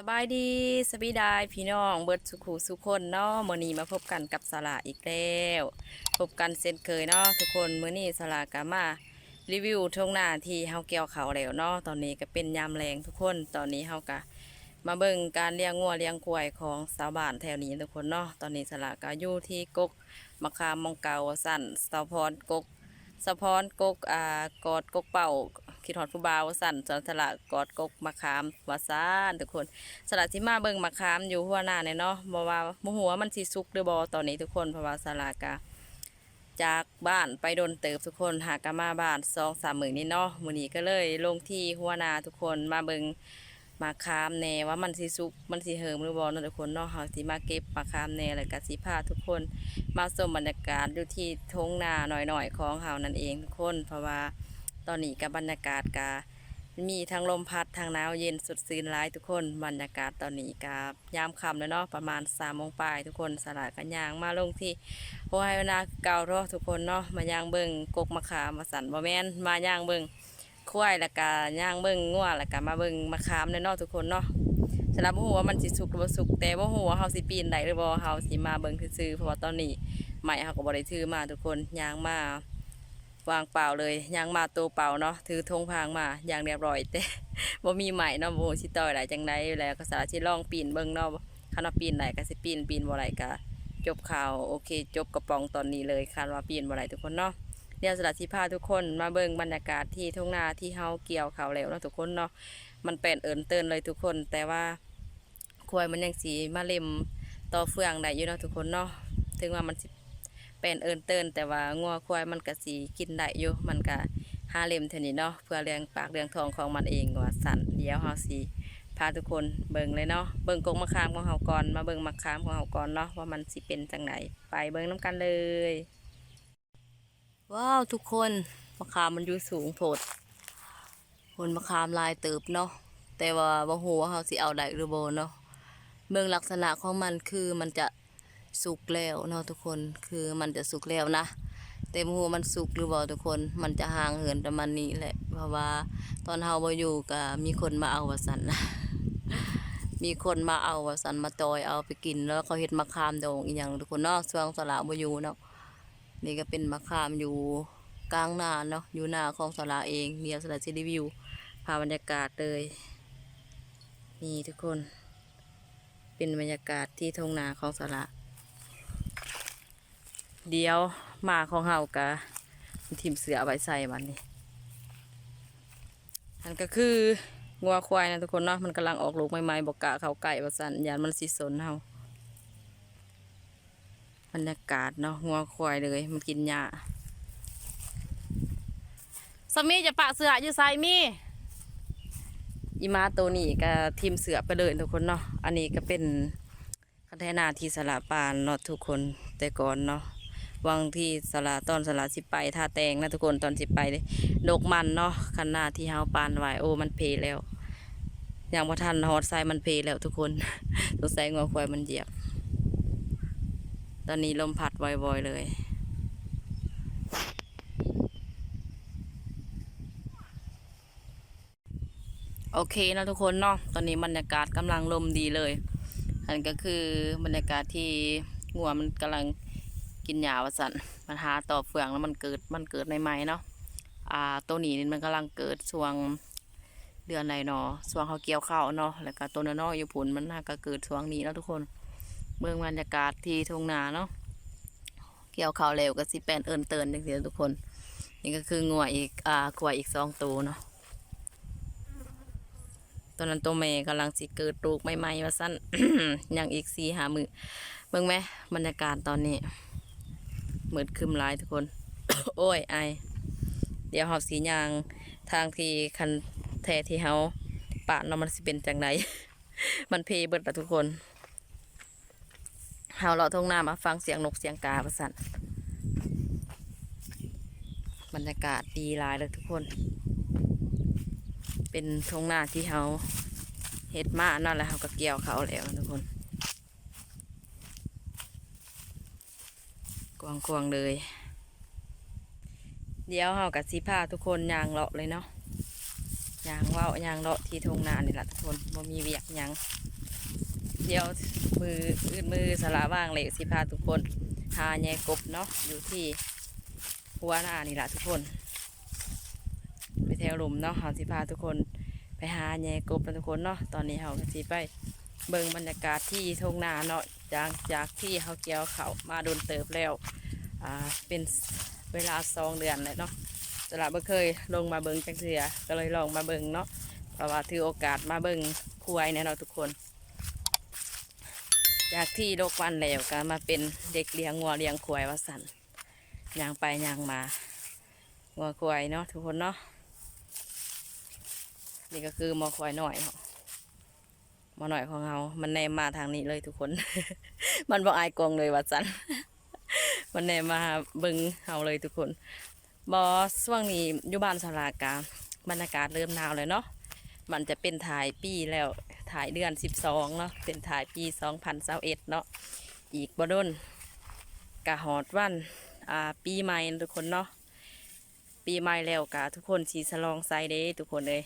สบายดีสบีดายพี่น้องเบิดสุขูสุคนเนาะมื้อนี้มาพบกันกับสลาอีกแล้วพบกันเช่นเคยเนาะทุกคนมื้อนี้สลากามารีวิวทงหน้าที่เฮาเกี่ยวเขาแล้วเนาะตอนนี้ก็เป็นยามแรงทุกคนตอนนี้เฮาก็มาเบิ่งการเลี้ยงงัวเลี้ยงควายของชาวบ้านแถวนี้ทุกคนเนาะตอนนี้สลากาอยู่ที่กกมะขามมองเกาสั่นสะพรกกสะพอนกกอ่ากอดกกเป่า คิดฮอดผู้บ่าวสั่นจนสละกอดกกมะขามวาซ่านทุกคนสละที่มาเบิ่งมะขามอยู่หัวหน้าเนี่ยเนาะบ่ว่าบ่ฮู้ว่ามันสิสุกหรือบ่ตอนนี้ทุกคนเพราะว่าสละกะจากบ้านไปโดนเติบทุกคนหากมาบ้าน2-3มื้อนี้เนาะมื้อนี้ก็เลยลงที่หัวหน้าทุกคนมาเบิ่งมะขามแน่ว่ามันสิสุกมันสิเหิมหรือบ่เนาะทุกคนเนาะเฮาสิมาเก็บมะขามแน่แล้วก็สิพาทุกคน มาชมบรรยากาศอยู่ที่ทงนาหน่อยๆของเฮานั่นเองทุกคนเพราะว่า ตอนนี้กับบรรยากาศกามีทั้งลมพัดทั้งหนาวเย็นสุดซีนร้ายทุกคนบรรยากาศตอนนี้กายามค่ำแล้วเนาะประมาณสามโมงปลายทุกคนสลายกันยางมาลงที่โฮไฮวนาเก่าเนาะทุกคนเนาะมายางเบิงกกมะขามมาสั่นบ่แมนมายางเบิงควายแล้วก็ย่างเบิงงัวแล้วก็มาเบิงมะขามเนาะทุกคนเนาะสำหรับหัวมันสิสุกหรือบ่สุกแต่ว่าหัวาเฮาสิปีนได้หรือบ่เฮาสิมาเบิงซื่อๆเพราะว่าตอนนี้ใหม่เฮาก็บ่ได้ถือมาทุกคนยางมา วางเปล่าเลยยางมาตัวเปล่าเนาะถือธงพางมาอย่างเรียบร้อยแต่บ่มีใหม่เนาะโบ่ฮู้สิต่อยได้จังไดแล้วก็สาสิลองปีนเบิ่งเนาะคันว่าปีนได้ก็สิปีนปีนบ่ได้ก็จบข่าวโอเค จบกระป๋องตอนนี้เลยคันว่าปีนบ่ได้ทุกคนเนาะเดี๋ยวสลัดสิพาทุกคนมาเบิ่งบรรยากาศที่ทุ่งนาที่เฮาเกี่ยวข้าวแล้วเนาะทุกคนเนาะมันเป็นเอินเตินเลยทุกคน แต่ว่าควายมันยังสีมาเล็มต่อเฟืองได้อยู่เนาะทุกคนเนาะถึงว่ามันสิ เป็นเอินเตินแต่ว่างัวควายมันก็สีกินได้อยู่มันก็หาเล็มเท่านี้เนาะเพื่อเลี้ยงปากเลี้ยงทองของมันเองว่าสั่นเดี๋ยวเฮาสิพาทุกคนเบิ่งเลยเนาะเบิ่งกงมะขามของเฮาก่อนมาเบิ่งมะขามของเฮาก่อนเนาะว่ามันสิเป็นจังไหนไปเบิ่งน้กันเลย ว้าวทุกคนมะขามมันอยู่สูงโพดผลมะขามลายเติบเนาะแต่ว่าบ่ฮู้ว่าเฮาสิเอาได้หรือบ่เนาะเบื้องลักษณะของมันคือมันจะ สุกแล้วเนาะทุกคนคือมันจะสุกแล้วนะแต่มหัวมันสุกหรือเปล่าทุกคน มันจะห่างเหินประมาณนี้แหละ เพราะว่าตอนเฮาบ่อยู่ก็มีคนมาเอาวสันนะมีคนมาเอาวสันมาตอยเอาไปกิน แล้วเขาเฮ็ดมะขามดองอีหยังทุกคนเนาะช่วงสละบ่อยู่เนาะนี่ก็เป็นมะขามอยู่กลางนาเนาะอยู่หน้าของสละเองเมียสละสิรีวิวพาบรรยากาศเลยนี่ทุกคน เป็นบรรยากาศที่ทงนาของสระ เดี๋ยวหมาของเฮากะทีมเสือไว้ใส่มันนี่อันก็คืองัวควายนะทุกคนเนาะมันกำลังออกลูกใหม่ๆบอกกะเขาไก่ประสันยานมันสิสนเฮาบรรยากาศเนาะงัวควายเลยมันกินหญ้าสมีจะปะเสืออยู่ไซมีอีมาตัวนี้ก็ทีมเสือไปเลยทุกคนเนาะอันนี้ก็เป็นคันแทนาที่สละปานเนาะทุกคนแต่ก่อนเนาะ วังที่สละตอนสละสิไปท่าแตงนะทุกคนตอนสิไปเลยดกมันเนาะคันหน้าที่เฮาปานไหวโอ้มันเพแล้วอย่างว่าทันฮอดไซมันเพแล้วทุกคนสงสัยงอควายมันเหยียบ ตอนนี้ลมพัดบ่อยๆเลยโอเคนะทุกคนเนาะ ตอนนี้บรรยากาศกำลังลมดีเลย อันก็คือบรรยากาศที่งัวมันกำลัง กินหญ้าวะสันมันหาต่อเฟืองแล้วมันเกิดมันเกิดในไม้เนาะอ่าตัวนี้นี่มันกำลังเกิดช่วงเดือนไหนเนาะช่วงเขาเกี่ยวข้าวเนาะแล้วก็ตัวน้อยอยู่ผุนมันน่าก็เกิดช่วงนี้แล้วทุกคนเมืองบรรยากาศที่ทุ่งนาเนาะเกี่ยวข้าวเร็วก็สิแปนเอินเตินจังซี่ทุกคน นี่ก็คืองัวอีกอ่ากล้วยอีกสองตัวเนาะตอนนั้นตัวแม่กำลังสิเกิดลูกใหม่ๆว่าสั้นยังอีกสี่หามือเบิ่งไหมบรรยากาศตอนนี้ เหมือนคืมร้ายทุกคน โอ้ยไอเดี๋ยวเฮาสียางทางที่คันแท้ที่เฮาปาเนาะมันสิเป็นจังไดมันเพเบิดละทุกคนเฮาเลาะทงหน้ามาฟังเสียงนกเสียงกาประสันบรรยากาศดีหลายเลยทุกคน เป็นทงหน้าที่เขาเฮ็ดมานั่นแหละเขาก็เกี่ยวเขาแล้วทุกคน วงกวงๆเลย เดี๋ยวเขากับสีผ้าทุกคนยางเลาะเลยเนาะยางว่ายางเลาะที่ทงนานี่แหละทุกคนบ่มีเวียกยังเดี๋ยวมืออื่นมือสละว่างเลยสิพาทุกคนหาแยกบเนาะอยู่ที่หัวหน้านี่แหละทุกคน ไปแถวหลุมเนาะเฮาสิพาทุกคนไปหาแยกบนะทุกคนเนาะตอนนี้เฮาก็สิไปเบิ่งบรรยากาศที่ทงนาเนาะ จากจากที่เฮาเกี่ยวเขามาโดนเติบแล้วอ่าเป็นเวลาสองเดือนเลยเนาะสลับบ่เคยลงมาเบิงจังเสือก็เลยลองมาเบิงเนาะเพราะว่าถือโอกาสมาเบิงควายเนี่ยเนาะทุกคน จากที่โลกวันแล้วก็มาเป็นเด็กเลี้ยงงัวเลี้ยงควายวสันยางไปยางมางัวควายเนาะทุกคนเนาะนี่ก็คือมอควายหน่อยเนาะ มอหน่อยของเรามันแนมมาทางนี้เลยทุกคน มันบ่อายกองเลยว่าสัน มันแนมมาบิงเฮาเลยทุกคน บอช่วงนี้อยู่บ้านสลากาบรรยากาศเริ่มหนาวเลยเนาะ มันจะเป็นถ่ายปีแล้วถ่ายเดือน12เนาะ เป็นถ่ายปี2021เนาะ อีกบดนกะหอดวัน อ่า ปีใหม่ทุกคนเนาะ ปีใหม่แล้วกะทุกคนสีสลองไซเด้ทุกคนเลย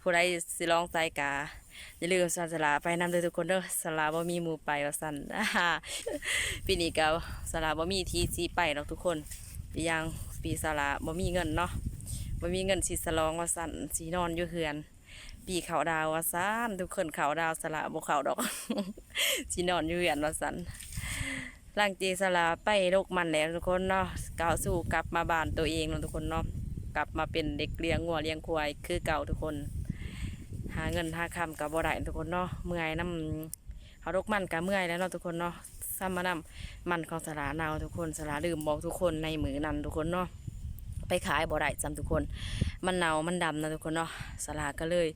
ผู้ใดสิลองไซกะอย่าลืมสันสลาไปนำเด้อทุกคนเด้อสลาบ่มีหมู่ไปว่าสั่นปีนี้ก็สลาบ่มีทีสีไปหรอกทุกคนอีย่างปีสละบ่มีเงินเนาะบ่มีเงินสิสลองว่าสั่นสินอนอยู่เฮือนปีเขาดาวว่าสันทุกคนเขาดาวสละบ่เขาดอกสินอนอยู่เฮือนว่าสันหลังจีสละไปโลกมันแล้วทุกคนเนาะก้าวสู่กลับมาบ้านตัวเองเนาะทุกคนเนาะ กลับมาเป็นเด็กเลี้ยงงัวเลี้ยงควายคือเก่าทุกคน หาเงินหาคำกับบ่ได้ทุกคนเนาะเมื่อยน้ำเขารคมันกับเมื่อยแล้วเนาะทุกคนเนาะซ้ำมานำมันของสลาเนาทุกคนสลาลืมบอกทุกคนในมือนั้นทุกคนเนาะไปขายบ่ได้จำทุกคน มันเนามันดำนะทุกคนเนาะสลาก็เลย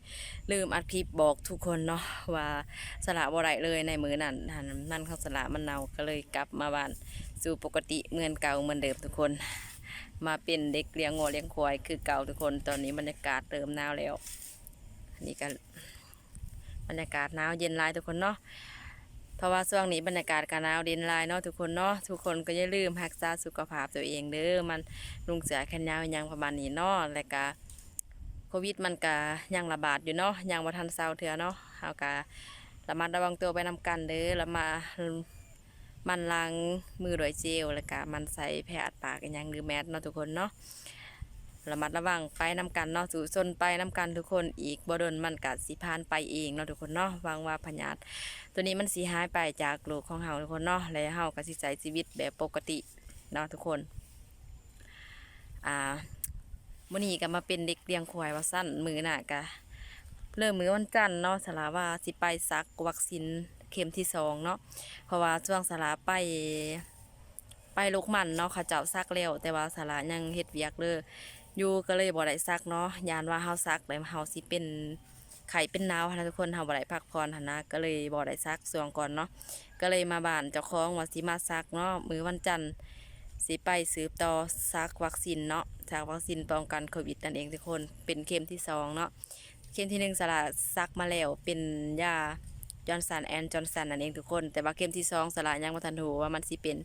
ลืมอัดคลิปบอกทุกคนเนาะว่าสลาบ่ได้เลยในมือนั้นนนั่นของสลามันเนาก็เลยกลับมาบ้านสู่ปกติเหมือนเก่าเหมือนเดิมทุกคน มาเป็นเด็กเลี้ยงงัวเลี้ยงควายคือเก่าทุกคนตอนนี้บรรยากาศเริ่มหนาวแล้วอันนี่ก็บรรยากาศหนาวเย็นลายทุกคนเนาะเพราะว่าช่วงนี้บรรยากาศการหนาวเด่นลายเนาะทุกคนเนาะทุกคนก็อย่าลืมรักษาสุขภาพตัวเองเด้อมันลุงเสือแขนยาวยังประมาณนี้เนาะและก็โควิดมันก็ยังระบาดอยู่เนาะยังบ่ทันเซาเถื่อเนาะเฮาก็ระมัดระวังตัวไปนำกันเด้อแล้วมา มันล้างมือด้วยเจลแล้วก็มันใส่แผดปากกันยังหรือแมสเนาะทุกคนเนาะระมัดระวังไปนำกันเนาะสู่ซนไปนำกันทุกคนอีกบ่ดนมันก็สิผ่านไปเองเนาะทุกคนเนาะวังว่าพญาตตัวนี้มันสีหายไปจากโลกของเฮาทุกคนเนาะและเฮาก็สิใช้ชีวิตแบบปกติเนาะทุกคนอ่ามื้อนี้ก็มาเป็นเด็กเลี้ยงควายว่าสั้นมือหน้าก็เริ่มมือวันจันทร์เนาะสลาว่าสิไปซักวัคซีน เข็มที่สองเนาะเพราะว่าช่วงสลาไปไปลูกมันเนาะเขาเจ้าซักแล้วแต่ว่าสลายังเฮ็ดเวียกเลยอยู่ก็เลยบ่ได้ซักเนาะยานว่าเฮาซักแล้วเฮาสิเป็นไข่เป็นหนาวนะทุกคนทำอะไรพักผ่อนหันนะก็เลยบ่ได้ซักส่วงก่อนเนาะก็เลยมาบ้านเจ้าของว่าสิมาซักเนาะมือวันจันทร์สิไปสืบต่อซักวัคซีนเนาะซักวัคซีนป้องกันโควิดนั่นเองทุกคนเป็นเข็มที่สองเนาะเข็มที่หนึ่งสละซักมาแล้วเป็นยา จอร์นสันแอนจอร์นสันนั่นเองทุกคน แต่ว่าเข็มที่สองสลายยังบ่ทันหูว่ามันสิเป็น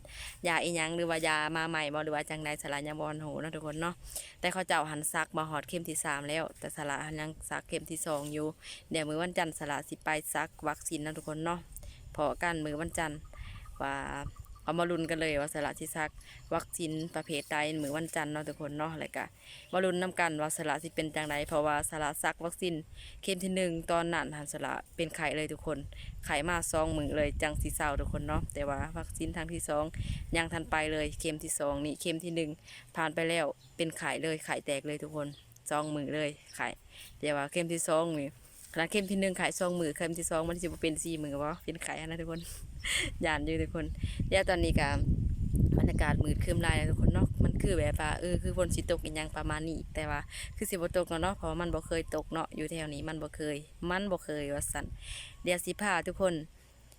ยาอีหยังหรือว่ายามาใหม่บ่หรือว่าจังใดสลายยังบ่ทันหูเนาะทุกคนเนาะแต่เขาเจ้าหันซักมาหอดเข็มที่สามแล้ว แต่สลายยังซักเข็มที่สองอยู่เดี๋ยวมือวันจันทร์สลายสิไปซักวัคซีนนะทุกคนเนาะพอกันมือวันจันทร์ว่า เอามาลุ้นกันเลยว่าสละสิซักวัคซีนประเภทใดมือวันจันทร์เนาะทุกคนเนาะอะไรกะมาลุ้นน้กันว่าสละสิเป็นจังไดเพราะว่าสละซักวัคซีนเข็มที่หนึ่งตอนนั้นหันสละเป็นไข้เลยทุกคนไข้มาซองมือเลยจังสีเศร้าทุกคนเนาะแต่ว่าวัคซีนทางที่สองยังทันไปเลยเข็มที่สองนี่เข็มที่หนึ่งผ่านไปแล้วเป็นไข่เลยไข่แตกเลยทุกคนซองมือเลยไข่แต่ว่าเข้มที่สองนี่ขนาดเข้มที่หนึ่งไข่ซองมือเข้มที่สองมันจะเป็นสี่มือวะเป็นไข่นะทุกคน ยานอยู่ทุกคนเดี๋ยวตอนนี้กับบรรยากาศมืดครึ้มลายทุกคนเนาะมันคือแบบว่าเออคือฝนสิตกอีกอย่างประมาณนี้ แต่ว่าคือสิบ่ตกเนาะเพราะว่ามันบ่เคยตกเนาะอยู่แถวนี้มันบ่เคย มันบ่เคยว่าสั่นเดี๋ยวสิพาทุกคน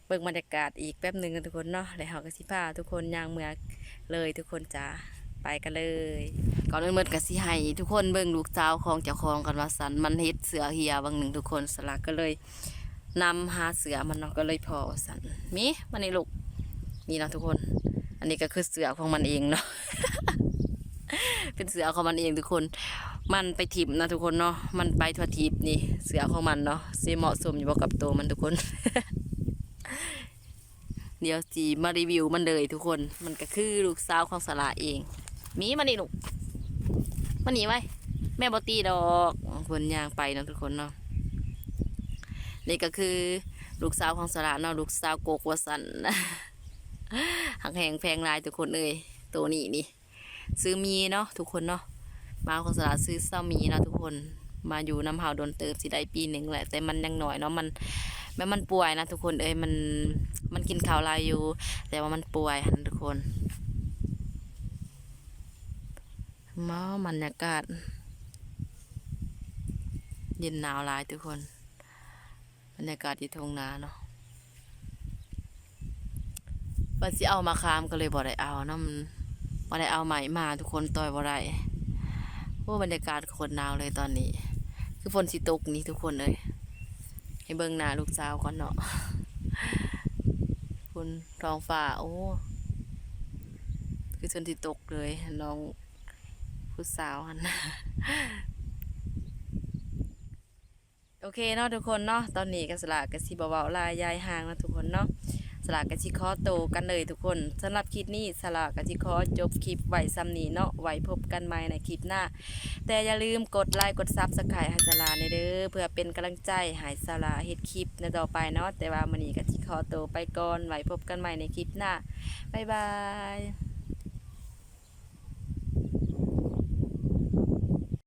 เบิ่งบรรยากาศอีกแป๊บหนึ่งทุกคนเนาะแล้วเฮาก็สิพาทุกคนย่างเมืองเลยทุกคนจ้าไปกันเลย ก่อนอื่นเมื่อก็สิให้ทุกคนเบิ่งลูกสาวของเจ้าของกันว่าสันมันเฮ็ดเสือเฮียบางหนึ่งทุกคนสลักก็เลย นำหาเสือมันเนาะก็เลยพอสันมีมันนี่ลูกนี่เนาะทุกคน อันนี้ก็คือเสือของมันเองเนาะเป็นเสือของมันเองทุกคน มันไปถิบนะทุกคนเนาะมันไปทั่วทิพนี่ เสือของมันเนาะสิเหมาะสมอยู่กับตัวมันทุกคน เดี๋ยวสีมารีวิวมันเลยทุกคน มันก็คือลูกสาวของสาระเองมีมานี่ลูกมาหนีไว้แม่บอตีดอกคนยางไปนะทุกคนเนาะ นี่ก็คือลูกสาวของสาระเนาะลูกสาวโกกวสันหักแหงแพงลายทุกคนเอ้ยตัวนี้นี่ซื้อมีเนาะทุกคนเนาะมาของสาระซื้อเศร้ามีเนาะทุกคนมาอยู่น้ำหาโดนเติบสิได้ปีหนึ่งแหละ แต่มันยังหน่อยเนาะมันแม้มันป่วยนะทุกคนเอ้ยมันมันกินข้าวลายอยู่ แต่ว่ามันป่วยทุกคนมาบรรยากาศเย็นหนาวลายทุกคน บรรยากาศที่ทงนาเนาะว่าสิเอามาคามก็เลยบ่ได้เอาเนาะมันบ่ได้เอาใหม่มาทุกคนต่อยบ่ได้โอ้บรรยากาศคนหนาวเลยตอนนี้ คือฝนสิตกนี่ทุกคนเลยให้เบิ่งหน้าลูกสาวก่อนเนาะคุณท้องฟ้าโอ้คือฝนสิตกเลยน้องผู้สาวหัน โอเคเนาะทุกคนเนาะตอนนี้ก็สลากกสิบเบาๆลายยายห่างนะทุกคนเนาะสลากกสิคอโตกันเลยทุกคนสำหรับคลิปนี้สลากกสิคอจบคลิปไว้ซ้ำนี้เนาะไว้พบกันใหม่ในคลิปหน้า แต่อย่าลืมกดไลค์กดซับสไครต์ให้สลาในเด้อเพื่อเป็นกำลังใจให้สลาเฮ็ดคลิปในต่อไปเนาะแต่ว่ามื้อนี้ก็สิขอโตไปก่อนไว้พบกันใหม่ในคลิปหน้าบ๊ายบาย